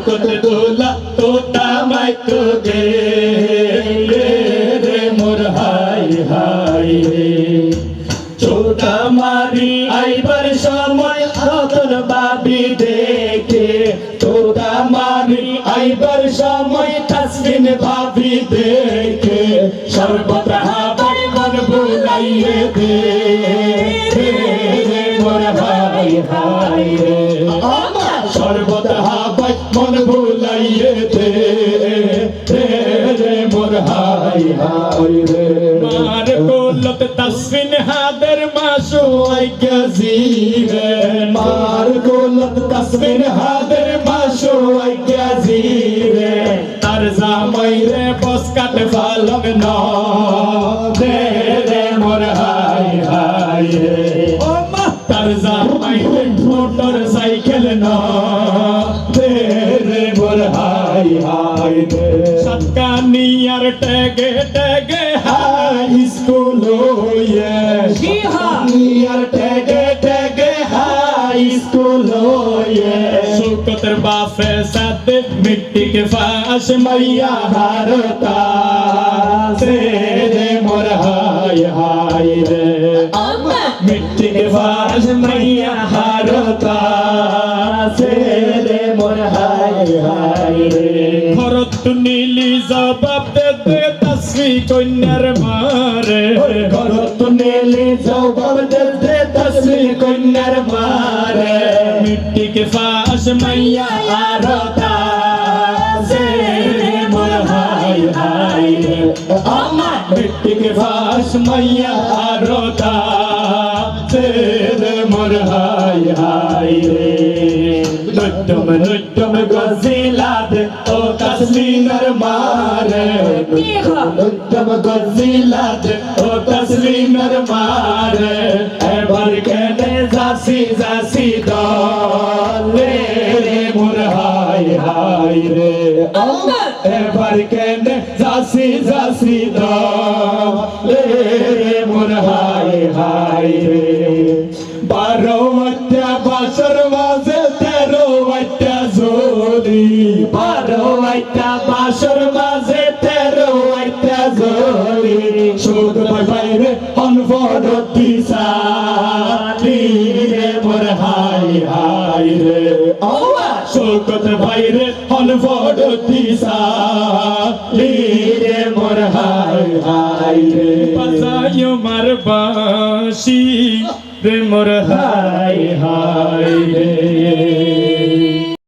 শোকত দোলা তোতা মাই তো রে মোর high high রে। ছোটা মারি আইবার সময় রতন বাবি দেখে। ছোটা মারি আইবার সময় তাসমিন ভাবি দেখে। সর্বদা হাবাই মন বুলাইয়ে দে। রে রে মোর হাই হাই রে। সর্বদা মন বুলাইয়ে দে রে রে মোর হাই হাই রে। মার কোলত তসবিন হাদের মাসু আই গজিরে মার কোলত তসবিন হাদের মাসু আই গজিরে তার জামাই রে বস কাট ন। দে রে মোর হাই হাই রে। ও মা তার জামাই রে মোটর সাইকেল ন। রে হাইতে। সাতকানিয়ার ট্যাগে ট্যাগে হাই। স্কুল হইয়ে। সাতকানিয়ার ট্যাগে ট্যাগে হাই স্কুল হইয়ে। সুকতের বাফে সাথে মিট্টি কে ফাঁস মাইয়া হারতা। সে রে মোর হাই হাই রে। মিট্টি কে ফাঁস মাইয়া হারতা। সে মোর হাই ঘরত নীলি জবাব দেতে তসবি কন্যার মারে। ঘরত নীলি জবাব দেতে তসবি কন্যার মারে। মিট্টি কে ফাঁস মাইয়া আরতা সে মোর হাই হাই রে। মিট্টি কে ফাঁস মাইয়া আরতা সে মোর হাই হাই রে। नुट्टुम नुट्टुम गोजिलाद ओ तस्वीर मारे नुट्टुम गोजिलाद ओ तस्वीर मारे ए भर के ने जासी जासी दौले रे मुरहाय हाय रे ए भर के ने जासी जासी दौले रे मुरहाय हाय रे बारो मत्या बासर वाज একটা বাসর মাঝে তেরো একটা জোলি। সুদ বাইরে অনবর দিশালি রে মোর হাই হাই রে। শোকত ভাইরে অনবর দিশালি রে মোর হাই হাই রে। বাজায় মার বাসি রে মোর হাই হাই রে।